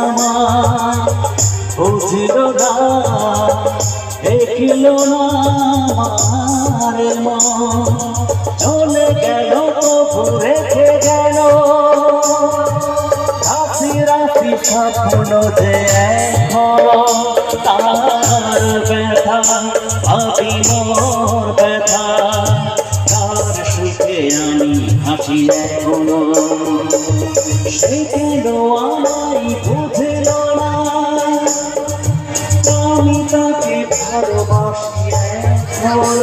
আমার বুঝিল না দেখিল না আমার মন চলে গেল প্রভু রেখে গেল রাশি রাশি স্বপ্ন যে তার ব্যথা ভাবি ব্যথা বাঁচি এখনও সে কেন আমায় বুঝল না। আমি তাকে ভালোবাসি এখন